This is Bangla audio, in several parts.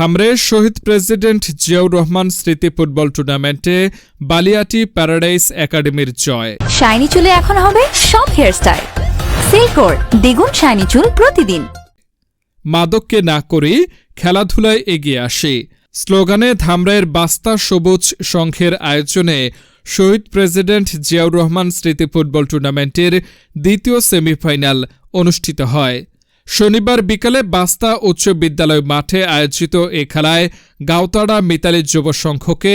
ধামরে শহীদ প্রেসিডেন্ট জিয়াউর রহমান স্মৃতি ফুটবল টুর্নামেন্টে বালিয়াটি প্যারাডাইস একাডেমির জয়। শাইনি চুলে এখন হবে সব হেয়ারস্টাইল। সিল্কোর দ্বিগুণ শাইনি চুল প্রতিদিন। মাদককে না করেই খেলাধুলায় এগিয়ে আসে। স্লোগানে ধামরাইয়ের বাস্তা সবুজ সংঘের আয়োজনে শহীদ প্রেসিডেন্ট জিয়াউর রহমান স্মৃতি ফুটবল টুর্নামেন্টের দ্বিতীয় সেমিফাইনাল অনুষ্ঠিত হয়। শনিবার বিকালে বাস্তা উচ্চ বিদ্যালয় মাঠে আয়োজিত এ খেলায় গাওতাড়া মিতালি যুব সংঘকে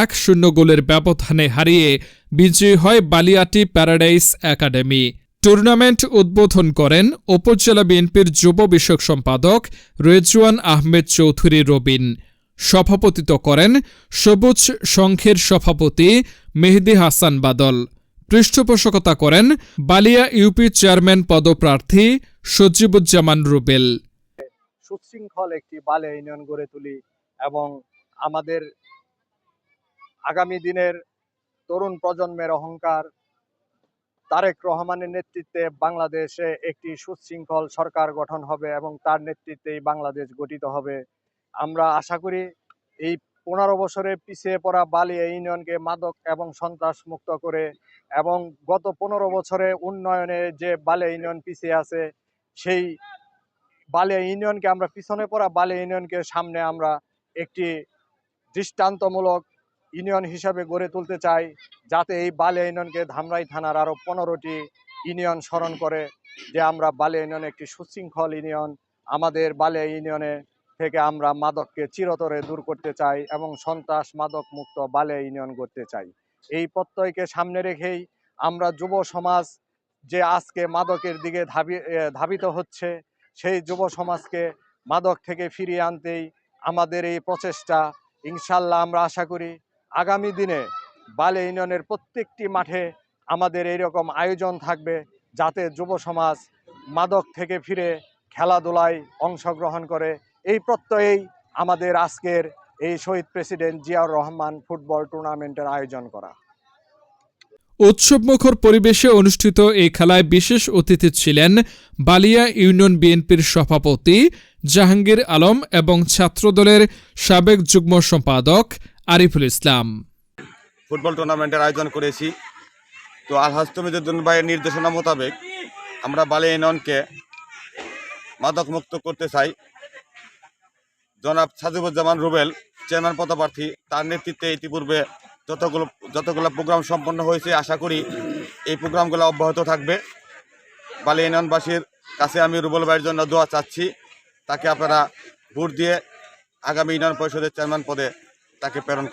এক শূন্য গোলের ব্যবধানে হারিয়ে বিজয়ী হয় বালিয়াটি প্যারাডাইস একাডেমি। টুর্নামেন্ট উদ্বোধন করেন উপজেলা বিএনপির যুব বিষয়ক সম্পাদক রেজওয়ান আহমেদ চৌধুরী রবিন। সভাপতিত্ব করেন সবুজ সংঘের সভাপতি মেহেদি হাসান বাদল। পৃষ্ঠপোষকতা করেন বালিয়া ইউপি চেয়ারম্যান পদপ্রার্থী সজিবুজ্জামান রুবেল। সুশৃঙ্খল একটি বালে ইউনিয়ন গড়ে তুলি এবং আমাদের আগামী দিনের তরুণ প্রজন্মের অহংকার, তারেক রহমানের নেতৃত্বে বাংলাদেশে একটি সুশৃঙ্খল সরকার গঠন হবে এবং তার নেতৃত্বেই বাংলাদেশ গঠিত হবে। আমরা আশা করি এই পনেরো বছরে পিছিয়ে পড়া বালিয়া ইউনিয়নকে মাদক এবং সন্ত্রাস মুক্ত করে এবং গত পনেরো বছরে উন্নয়নে যে বালিয়া ইউনিয়ন পিছিয়ে আছে, সেই বালিয়া ইউনিয়নকে আমরা, পিছনে পড়া বালিয়া ইউনিয়নকে সামনে আমরা একটি দৃষ্টান্তমূলক ইউনিয়ন হিসাবে গড়ে তুলতে চাই, যাতে এই বালিয়া ইউনিয়নকে ধামরাই থানার আরও পনেরোটি ইউনিয়ন স্মরণ করে যে আমরা বালিয়া ইউনিয়ন একটি সুশৃঙ্খল ইউনিয়ন, আমাদের বালিয়া ইউনিয়নে থেকে আমরা মাদককে চিরতরে দূর করতে চাই এবং সন্ত্রাস মাদক মুক্ত বালিয়া ইউনিয়ন করতে চাই। এই প্রত্যয়কে সামনে রেখেই আমরা যুব সমাজ যে আজকে মাদকের দিকে ধাবি ধাবিত হচ্ছে, সেই যুব সমাজকে মাদক থেকে ফিরিয়ে আনতেই আমাদের এই প্রচেষ্টা। ইনশাল্লাহ আমরা আশা করি আগামী দিনে বালে ইউনিয়নের প্রত্যেকটি মাঠে আমাদের এইরকম আয়োজন থাকবে যাতে যুব সমাজ মাদক থেকে ফিরে খেলাধুলায় অংশগ্রহণ করে এই প্রত্যয়েই আমাদের আজকের এই শহীদ প্রেসিডেন্ট জিয়াউর রহমান ফুটবল টুর্নামেন্টের আয়োজন করা। উৎসবমুখর পরিবেশে অনুষ্ঠিত এই খেলায় বিশেষ অতিথি ছিলেন বালিয়া ইউনিয়ন বিএনপির সভাপতি জাহাঙ্গীর আলম এবং ছাত্রদলের সাবেক যুগ্ম সম্পাদক আরিফুল ইসলাম। ফুটবল টুর্নামেন্টের আয়োজন করেছি। তো আলহাজ তমিজুদ্দিন ভাইয়ের নির্দেশনা মোতাবেক আমরা বালি ইউনিয়নকে মাদক মুক্ত করতে চাই। জনাব সাজিবুজ্জামান রুবেল, চেয়ারম্যান পদপ্রার্থী, তার নেতৃত্বে ইতিপূর্বে যতগুলো যতগুলো প্রোগ্রাম সম্পন্ন হয়েছে, আশা করি এই প্রোগ্রামগুলো অব্যাহত থাকবে। বালি ইউনিয়নবাসীর কাছে আমি রুবেল ভাইয়ের জন্য দোয়া চাচ্ছি, তাকে আপনারা ভোট দিয়ে আগামী ইউনিয়ন পরিষদের চেয়ারম্যান পদে তাকে প্রেরণ